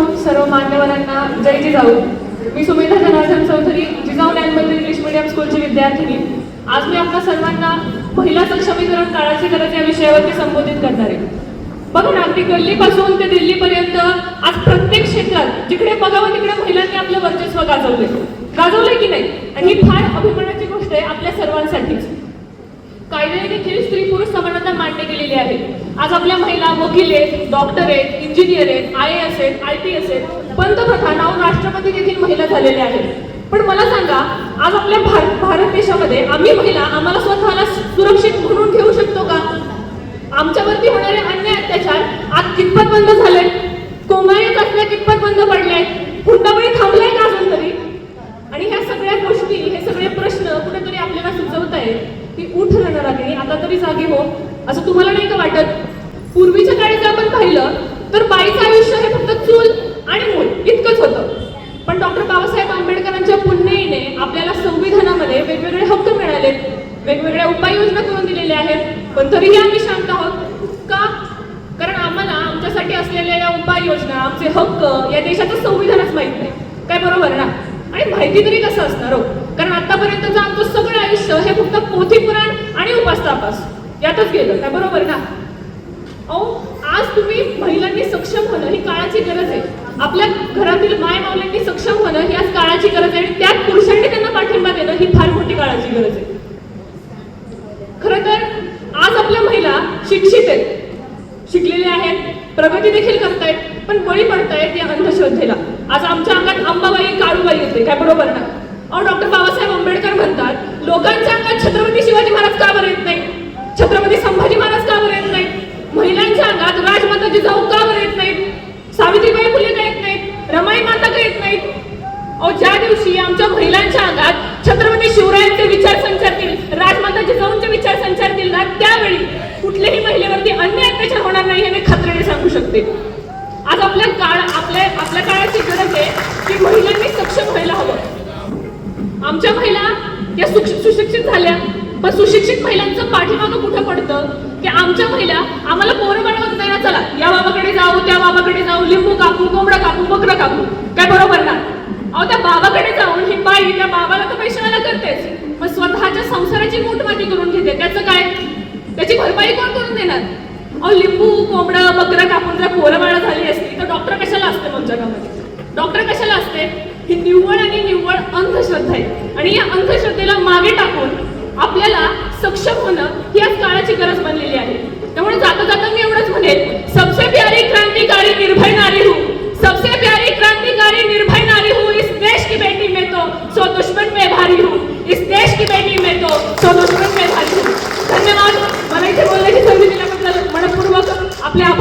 जाऊन सर्व मान्यवरांना जय जिजाऊ मी सुमेधा जनार्दन चौधरी जिजाऊ लँडमधील इंग्लिश मीडियम स्कूलची विद्यार्थिनी. आज मी आपल्या सर्वांना महिला सक्षमीकरण काळाची गरज या विषयावरती संबोधित करणार आहे. बघा ना अगदी गल्लीपासून ते दिल्लीपर्यंत आज प्रत्येक क्षेत्रात जिकडे बघावं तिकडे महिलांनी आपलं वर्चस्व गाजवलंय. गाजवलंय की नाही? आणि ही फार अभिमानाची गोष्ट आहे आपल्या सर्वांसाठीच. कायद्याने देखील स्त्री पुरुष मान्य केलेली आहे. आज आपल्या महिला वकील आहेत डॉक्टर आहेत इंजिनियर आहेत आय एस आहेत आय पी एस आहेत पंतप्रधान अहो राष्ट्रपती देखील महिला झालेल्या आहेत. पण मला सांगा आज आपल्या भारत भारत देशामध्ये आम्ही महिला आम्हाला स्वतःला सुरक्षित म्हणून ठेवू शकतो का? आमच्यावरती होणारे अन्याय अत्याचार आज कितपत बंद झाले कोंबाळी असल्या कितपत बंद पडले हुंडाबळी थांबलाय का अजून तरी? आणि ह्या सगळ्या गोष्टी हे सगळे प्रश्न कुठेतरी आपल्याला सुचवत आहेत की उठ रणरागिणी आता तरी जागी हो. असं तुम्हाला नाही का वाटत? पूर्वीच्या काळी जर आपण पाहिलं तर बाईचं आयुष्य हे फक्त चूल आणि मूल इतकंच होतं. पण डॉक्टर बाबासाहेब आंबेडकरांच्या पुण्याईने आपल्याला संविधानामध्ये वेगवेगळे हक्क मिळाले वेगवेगळ्या उपाययोजना करून दिलेल्या आहेत पण तरीही आम्ही शांत आहोत. का? कारण आम्हाला आमच्यासाठी असलेल्या या उपाययोजना आमचे हक्क या देशाचं संविधानच माहीत नाही. काय बरोबर ना? आणि माहिती तरी कसं असणार हो? कारण आतापर्यंतचं आमचं सगळं आयुष्य हे फक्त पोथी पुराण आणि उपासतापास यातच गेलं. काय बरोबर ना? अहो आज तुम्ही महिलांनी सक्षम होणं ही काळाची गरज आहे. आपल्या घरातील माय माऊल्यांनी सक्षम होणं ही आज काळाची गरज आहे आणि त्यात पुरुषांनी त्यांना पाठिंबा देणं ही फार मोठी काळाची गरज आहे. खरं तर आज आपल्या महिला शिक्षित आहेत. शिकलेल्या आहेत प्रगती देखील करतायत पण बळी पडतायत या अंधश्रद्धेला. आज आमच्या अंगात अंबाबाई काळूबाई येते काय बरोबर ना? अहो डॉक्टर बाबासाहेब आंबेडकर म्हणतात लोकांच्या अंगात छत्रपती शिवाजी महाराज का बरं येत नाही छत्रपती संभाजी महाराज का बरं येत नाहीत महिलांच्या अंगात राजमाता का बरं येत नाहीत? सावित्रीबाई फुले का येत नाहीत. रमाई माता का येत नाहीत. अहो ज्या दिवशी आमच्या महिलांच्या अंगात छत्रपती शिवरायांचे विचार संचारतील राजमाता जिजाऊंचे विचार संचारतील ना त्यावेळी कुठल्याही महिलेवरती अन्य अत्याचार होणार नाही हे मी खात्रीने सांगू शकते. आज आपल्या काळ आपल्या आपल्या काळाची गरज आहे की महिलांनी सक्षम व्हायला हवं. आमच्या महिला या सुशिक्षित झाल्या. पण सुशिक्षित महिलांचं पाठीमागं कुठं पडतं? की आमच्या महिला आम्हाला पोरं बनवत नाही ना चला या बाबाकडे जाऊ त्या बाबाकडे जाऊ लिंबू कापू कोंबडा कापू बकरं कापू काय बरोबर ना? अहो त्या बाबाकडे जाऊन ही बाई त्या बाबाला तर पैशावाला करतेच. मग स्वतःच्या संसाराची मूठमाती करून घेते. त्याचं काय? त्याची भरपाई कोण करून देणार? अहो लिंबू कोंबडं बकरं कापून जर पोरं झाली असती तर डॉक्टर कशाला असते मग जगामध्ये डॉक्टर कशाला असते? ही निव्वळ आणि निव्वळ अंधश्रद्धा आहे. आणि या अंधश्रद्धेला मागे टाकून धन्यवाद